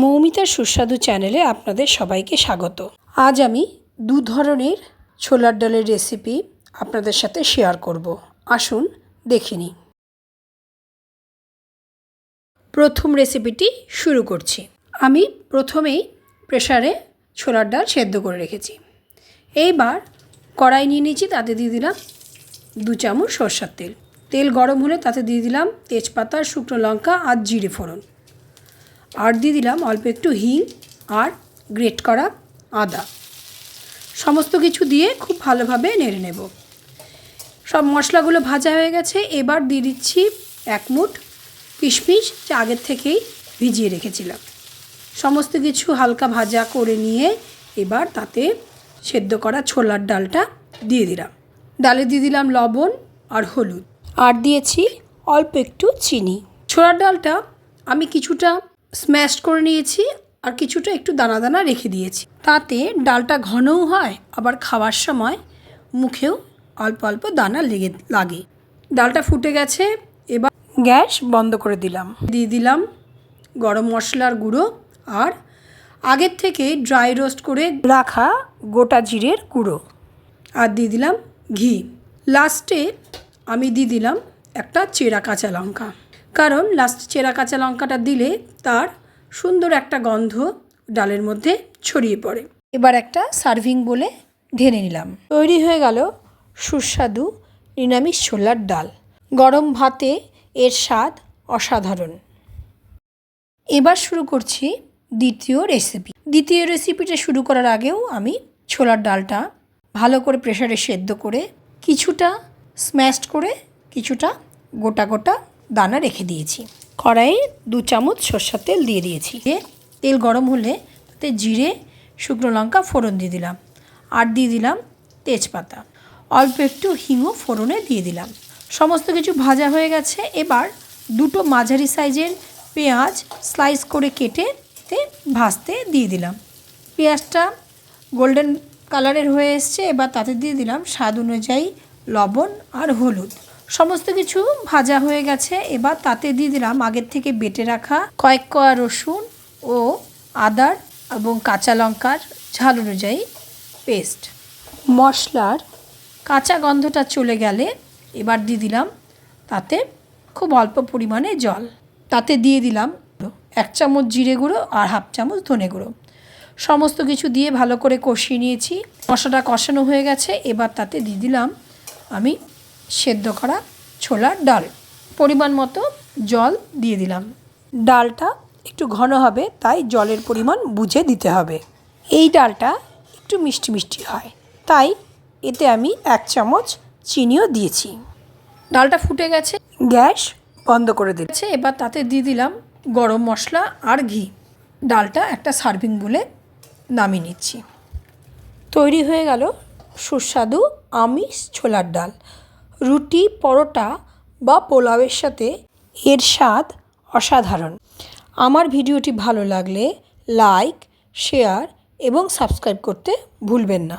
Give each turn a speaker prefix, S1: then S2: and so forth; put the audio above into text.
S1: মৌমিতার সুস্বাদু চ্যানেলে আপনাদের সবাইকে স্বাগত। আজ আমি দু ধরনের ছোলার ডালের রেসিপি আপনাদের সাথে শেয়ার করব। আসুন দেখে নিই। প্রথম রেসিপিটি শুরু করছি। আমি প্রথমেই প্রেসারে ছোলার ডাল সেদ্ধ করে রেখেছি। এইবার কড়াই নিয়ে নিয়েছি, তাতে দিয়ে দিলাম দু চামচ সর্ষার তেল। তেল গরম হলে তাতে দিয়ে দিলাম তেজপাতা, শুকনো লঙ্কা আর জিরে ফোড়ন। আর দিয়ে দিলাম অল্প একটু হিং আর গ্রেট করা আদা। সমস্ত কিছু দিয়ে খুব ভালোভাবে নেড়ে নেব। সব মশলাগুলো ভাজা হয়ে গেছে। এবার দিয়ে দিচ্ছি এক মুঠ কিশমিশ যা আগের থেকেই ভিজিয়ে রেখেছিলাম। সমস্ত কিছু হালকা ভাজা করে নিয়ে এবার তাতে সেদ্ধ করা ছোলার ডালটা দিয়ে দিলাম। ডালে দিয়ে দিলাম লবণ আর হলুদ। আর দিয়েছি অল্প একটু চিনি। ছোলার ডালটা আমি কিছুটা স্ম্যাশ করে নিয়েছি আর কিছুটা একটু দানা দানা রেখে দিয়েছি। তাতে ডালটা ঘনও হয়, আবার খাওয়ার সময় মুখেও অল্প অল্প দানা লেগে লাগে। ডালটা ফুটে গেছে, এবার গ্যাস বন্ধ করে দিলাম। দিয়ে দিলাম গরম মশলার গুঁড়ো আর আগের থেকে ড্রাই রোস্ট করে রাখা গোটা জিরের গুঁড়ো। আর দিয়ে দিলাম ঘি। লাস্টে আমি দিয়ে দিলাম একটা চেরা কাঁচা লঙ্কা। কারণ লাস্ট চেরা কাঁচা লঙ্কাটা দিলে তার সুন্দর একটা গন্ধ ডালের মধ্যে ছড়িয়ে পড়ে। এবার একটা সার্ভিং বলে ঢেলে নিলাম। তৈরি হয়ে গেল সুস্বাদু নিরামিষ ছোলার ডাল। গরম ভাতে এর স্বাদ অসাধারণ। এবার শুরু করছি দ্বিতীয় রেসিপি দ্বিতীয় রেসিপিটা শুরু করার আগেও আমি ছোলার ডালটা ভালো করে প্রেশারে সেদ্ধ করে কিছুটা স্ম্যাশড করে কিছুটা গোটা গোটা দানা রেখে দিয়েছি। কড়াইয়ে দু চামচ সর্ষার তেল দিয়ে দিয়েছি। দিয়ে তেল গরম হলে তাতে জিরে, শুকনো লঙ্কা ফোড়ন দিয়ে দিলাম। আর দিয়ে দিলাম তেজপাতা। অল্প একটু হিঙও ফোড়নে দিয়ে দিলাম। সমস্ত কিছু ভাজা হয়ে গেছে। এবার দুটো মাঝারি সাইজের পেঁয়াজ স্লাইস করে কেটে তে ভাজতে দিয়ে দিলাম। পেঁয়াজটা গোল্ডেন কালারের হয়ে এসছে। এবার তাতে দিয়ে দিলাম স্বাদ অনুযায়ী লবণ আর হলুদ। সমস্ত কিছু ভাজা হয়ে গেছে। এবার তাতে দিয়ে দিলাম আগের থেকে বেটে রাখা কয়েক কোয়া রসুন ও আদার এবং কাঁচা লঙ্কার ঝাল অনুযায়ী পেস্ট। মশলার কাঁচা গন্ধটা চলে গেলে এবার দিয়ে দিলাম তাতে খুব অল্প পরিমাণে জল। তাতে দিয়ে দিলাম এক চামচ জিরে গুঁড়ো আর হাফ চামচ ধনে গুঁড়ো। সমস্ত কিছু দিয়ে ভালো করে কষিয়ে নিয়েছি। মশলাটা কষানো হয়ে গেছে। এবার তাতে দিয়ে দিলাম আমি সেদ্ধ করা ছোলার ডাল। পরিমাণ মতো জল দিয়ে দিলাম। ডালটা একটু ঘন হবে তাই জলের পরিমাণ বুঝে দিতে হবে। এই ডালটা একটু মিষ্টি মিষ্টি হয় তাই এতে আমি এক চামচ চিনিও দিয়েছি। ডালটা ফুটে গেছে। গ্যাস বন্ধ করে দিয়েছে এবার তাতে দিয়ে দিলাম গরম মশলা আর ঘি। ডালটা একটা সার্ভিং বলে নামিয়ে নিচ্ছি। তৈরি হয়ে গেল সুস্বাদু আমিষ ছোলার ডাল। রুটি, পরোটা বা পোলাওয়ের সাথে এর স্বাদ অসাধারণ। আমার ভিডিওটি ভালো লাগলে লাইক, শেয়ার এবং সাবস্ক্রাইব করতে ভুলবেন না।